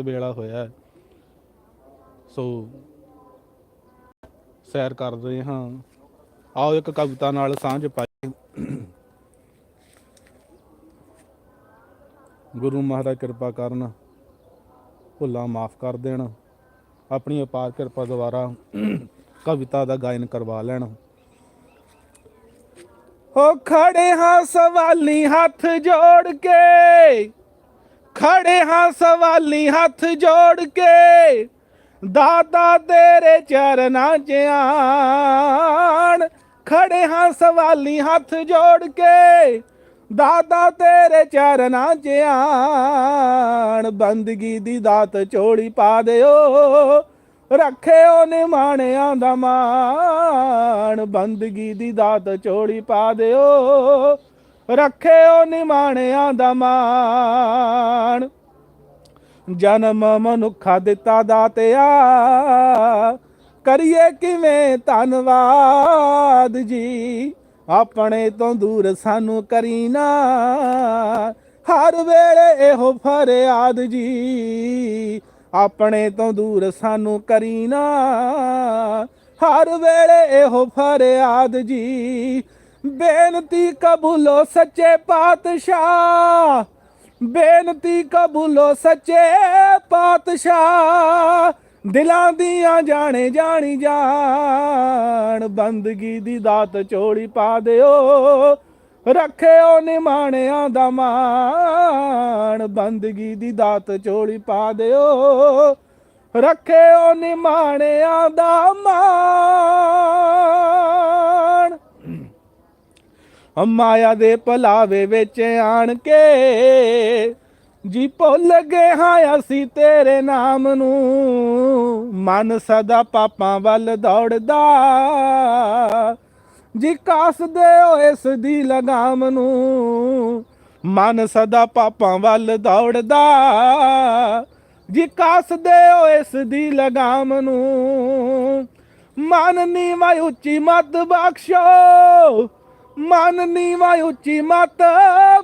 ਵੇਲਾ ਹੋਇਆ। ਸੋ ਸੈਰ ਕਰਦੇ ਹਾਂ। ਆਓ ਇੱਕ ਕਵਿਤਾ ਨਾਲ ਸਾਂਝ ਪਾਈ ਗੁਰੂ ਮਹਾਰਾਜ ਕਿਰਪਾ ਕਰਨ, ਭੁੱਲਾਂ ਮਾਫ ਕਰ ਦੇਣ, ਆਪਣੀ ਅਪਾਰ ਕਿਰਪਾ ਦੁਆਰਾ ਕਵਿਤਾ ਦਾ ਗਾਇਨ ਕਰਵਾ ਲੈਣ। ਹੋ ਖੜੇ ਹਾਂ ਸਵਾਲੀ ਹੱਥ ਜੋੜ ਕੇ। ਖੜੇ ਹਾਂ ਸਵਾਲੀ ਹੱਥ ਜੋੜ ਕੇ। ਦਾਤਾ ਤੇਰੇ ਚਰਨਾਂ 'ਚ ਆਣ। ਖੜੇ ਹਾਂ ਸਵਾਲੀ ਹੱਥ ਜੋੜ ਕੇ। ਦਾਤਾ ਤੇਰੇ ਚਰਨਾਂ 'ਚ ਆਣ। ਬੰਦਗੀ ਦੀ ਦਾਤ ਚੋੜੀ ਪਾ ਦਿਓ। ਰੱਖਿਓ ਨਿਮਾਣਿਆਂ ਦਾ ਮਾਣ। ਬੰਦਗੀ ਦੀ ਦਾਤ ਚੋੜੀ ਪਾ ਦਿਓ। ਰੱਖਿਓ ਨਿਮਾਣਿਆਂ ਦਾ ਮਾਣ। ਜਨਮ ਮਨੁੱਖਾ ਦਿੱਤਾ ਦਾਤਿਆ। ਕਰੀਏ ਕਿਵੇਂ ਧੰਨਵਾਦ ਜੀ। ਆਪਣੇ ਤੋਂ ਦੂਰ ਸਾਨੂੰ ਕਰੀਨਾ ਹਰ ਵੇਲੇ ਇਹੋ ਫਰਿਆਦ ਜੀ। ਆਪਣੇ ਤੋਂ ਦੂਰ ਸਾਨੂੰ ਕਰੀਨਾ ਹਰ ਵੇਲੇ ਇਹੋ ਫਰਿਆਦ ਜੀ। ਬੇਨਤੀ ਕਬੂਲੋ ਸੱਚੇ ਪਾਤਸ਼ਾਹ। ਬੇਨਤੀ ਕਬੂਲੋ ਸੱਚੇ ਪਾਤਸ਼ਾਹ। ਦਿਲਾਂ ਦੀਆਂ ਜਾਣੇ ਜਾਣੀ ਜਾਣ, ਬੰਦਗੀ ਦੀ ਦਾਤ ਚੋੜੀ ਪਾ ਦਿਓ। ਰੱਖਿਓ ਨਿਮਾਣਿਆਂ ਦਾ ਮਾਣ, ਬੰਦਗੀ ਦੀ ਦਾਤ ਚੋੜੀ ਪਾ ਦਿਓ। ਰੱਖਿਓ ਨਿਮਾਣਿਆਂ ਦਾ ਮਾਣ। ਮਾਇਆ ਦੇ ਭਲਾਵੇ ਵਿੱਚ ਆਣ ਕੇ। ਜੀ ਭੁੱਲ ਗਏ ਹਾਂ ਅਸੀਂ ਤੇਰੇ ਨਾਮ ਨੂੰ। ਮਨ ਸਦਾ ਪਾਪਾਂ ਵੱਲ ਦੌੜਦਾ। ਜੀ ਕਾਸਦੇ ਹੋ ਇਸ ਦੀ ਲਗਾਮ ਨੂੰ। ਮਨ ਸਦਾ ਪਾਪਾਂ ਵੱਲ ਦੌੜਦਾ। ਜੀ ਕਾਸਦੇ ਹੋ ਇਸ ਦੀ ਲਗਾਮ ਨੂੰ। ਮਨ ਨੀਵਾ ਉੱਚੀ ਮਤ ਬਖਸ਼ੋ। ਮਨ ਨੀਵਾ ਉੱਚੀ ਮਤ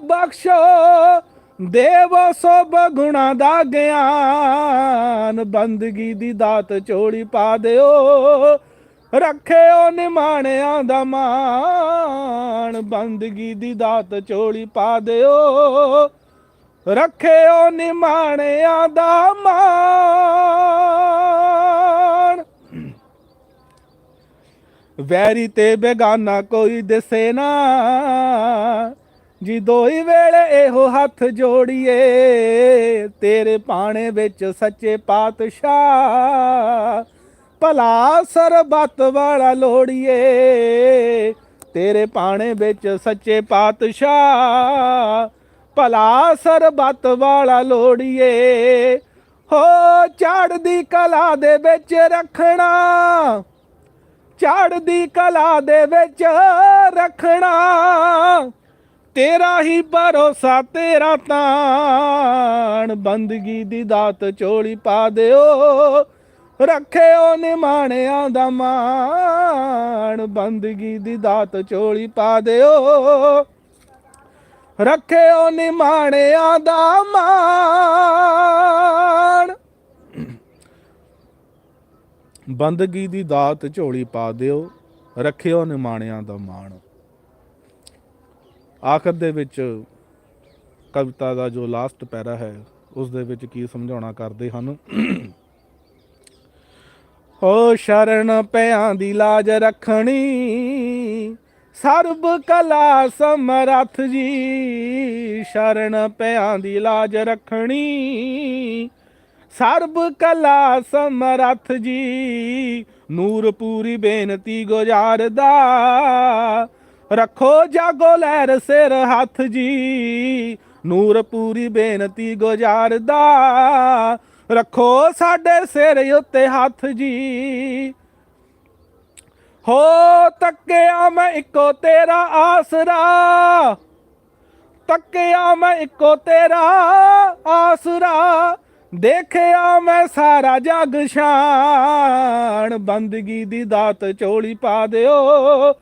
ਬਖਸ਼ੋ। ਦੇਵ ਸਭ ਗੁਣਾ ਦਾ ਗਿਆਨ, ਬੰਦਗੀ ਦੀ ਦਾਤ ਚੋੜੀ ਪਾ ਦਿਓ। ਰੱਖਿਓ ਨਿਮਾਣਿਆਂ ਦਾ ਮਾਣ, ਬੰਦਗੀ ਦੀ ਦਾਤ ਚੋਲੀ ਪਾ ਦਿਓ। ਰੱਖਿਓ ਨਿਮਾਣਿਆਂ ਦਾ ਮਾਣ। ਵੈਰੀ ਤੇ ਬੇਗਾਨਾ ਕੋਈ ਦਿਸੇ ਨਾ। ਜੀ ਦੋਈ ਵੇਲੇ ਇਹੋ ਹੱਥ ਜੋੜੀਏ, ਤੇਰੇ ਪਾਣੇ ਵਿੱਚ ਸੱਚੇ ਪਾਤਸ਼ਾਹ ਭਲਾ ਸਰਬੱਤ ਵਾਲਾ ਲੋੜੀਏ, ਤੇਰੇ ਪਾਣੇ ਵਿੱਚ ਸੱਚੇ ਪਾਤਸ਼ਾਹ ਭਲਾ ਸਰਬੱਤ ਵਾਲਾ ਲੋੜੀਏ। ਹੋ ਚੜ੍ਹਦੀ ਕਲਾ ਦੇ ਵਿੱਚ ਰੱਖਣਾ ਚੜ੍ਹਦੀ ਕਲਾ ਦੇ ਵਿੱਚ ਰੱਖਣਾ। ਤੇਰਾ ਹੀ ਭਰੋਸਾ, ਤੇਰਾ ਤਾਣ। ਬੰਦਗੀ ਦੀ ਦਾਤ ਚੋਲੀ ਪਾ ਦਿਓ। ਰੱਖਿਓ ਨਿਮਾਣਿਆਂ ਦਾ ਮਾਣ। ਬੰਦਗੀ ਦੀ ਦਾਤ ਚੋਲੀ ਪਾ ਦਿਓ। ਰੱਖਿਓ ਨਿਮਾਣਿਆਂ ਦਾ ਮਾਣ। ਬੰਦਗੀ ਦੀ ਦਾਤ ਝੋਲੀ ਪਾ ਦਿਓ, ਰੱਖਿਓ ਨਿਮਾਣਿਆਂ ਦਾ ਮਾਣ। ਆਖਰ ਦੇ ਵਿੱਚ ਕਵਿਤਾ ਦਾ ਜੋ ਲਾਸਟ ਪੈਰਾ ਹੈ, ਉਸ ਦੇ ਵਿੱਚ ਕੀ ਸਮਝਾਉਣਾ ਕਰਦੇ ਹਨ? ਹੋ ਸ਼ਰਨ ਪਿਆਂ ਦੀ ਲਾਜ ਰੱਖਣੀ, ਸਰਬ ਕਲਾ ਸਮਰੱਥ ਜੀ। ਸ਼ਰਨ ਪਿਆਂ ਦੀ ਲਾਜ ਰੱਖਣੀ ਸਰਬ ਕਲਾ ਸਮਰੱਥ ਜੀ, ਨੂਰ ਪੂਰੀ ਬੇਨਤੀ ਗੁਜ਼ਾਰਦਾ। ਰੱਖੋ ਜਾਗੋ ਲਹਿਰ ਸਿਰ ਹੱਥ ਜੀ, ਨੂਰ ਪੂਰੀ ਬੇਨਤੀ ਗੁਜ਼ਾਰਦਾ। ਰੱਖੋ ਸਾਡੇ ਸਿਰ ਉੱਤੇ ਹੱਥ ਜੀ। ਹੋ ਤੱਕਿਆ ਮੈਂ ਇੱਕੋ ਤੇਰਾ ਆਸਰਾ, ਤੱਕਿਆ ਮੈਂ ਇੱਕੋ ਤੇਰਾ ਆਸਰਾ। ਦੇਖਿਆ ਮੈਂ ਸਾਰਾ ਜਗ ਸ਼ਾਨ, ਬੰਦਗੀ ਦੀ ਦਾਤ ਚੋਲੀ ਪਾ ਦਿਓ।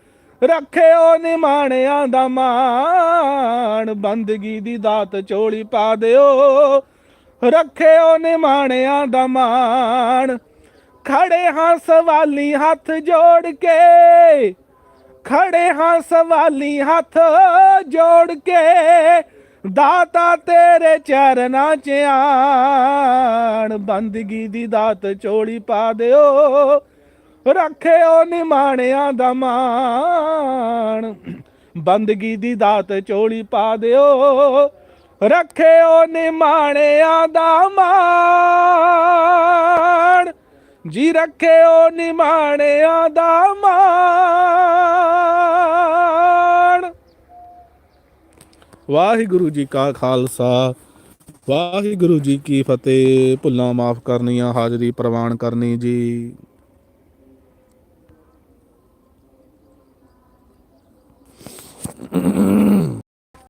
ਰੱਖਿਓ ਨਿਮਾਣਿਆਂ ਦਾ ਮਾਣ, ਬੰਦਗੀ ਦੀ ਦਾਤ ਚੋਲੀ ਪਾ ਦਿਓ। ਰੱਖਿਓ ਨਿਮਾਣਿਆਂ ਦਾ ਮਾਣ, ਖੜੇ ਹਾਂ ਸਵਾਲੀ ਹੱਥ ਜੋੜ ਕੇ। ਖੜੇ ਹਾਂ ਸਵਾਲੀ ਹੱਥ ਜੋੜ ਕੇ। ਦਾਤਾ ਤੇਰੇ ਚਰਨਾਂ 'ਚ ਆਣ, ਬੰਦਗੀ ਦੀ ਦਾਤ ਚੋਲੀ ਪਾ ਦਿਓ। ਰੱਖਿਓ ਨਿਮਾਣਿਆਂ ਦਾ ਮਾਣ, ਬੰਦਗੀ ਦੀ ਦਾਤ ਚੋਲੀ ਪਾ ਦਿਓ। ਰੱਖਿਓ ਨਿਮਾਣਿਆਂ ਦਾ ਮਾਣ, ਜੀ ਰੱਖਿਓ ਨਿਮਾਣਿਆਂ ਦਾ ਮਾਣ। ਵਾਹਿਗੁਰੂ ਜੀ ਕਾ ਖਾਲਸਾ, ਵਾਹਿਗੁਰੂ ਜੀ ਕੀ ਫਤਿਹ। ਭੁੱਲਾਂ ਮਾਫ ਕਰਨੀਆਂ, ਹਾਜ਼ਰੀ ਪ੍ਰਵਾਨ ਕਰਨੀ ਜੀ।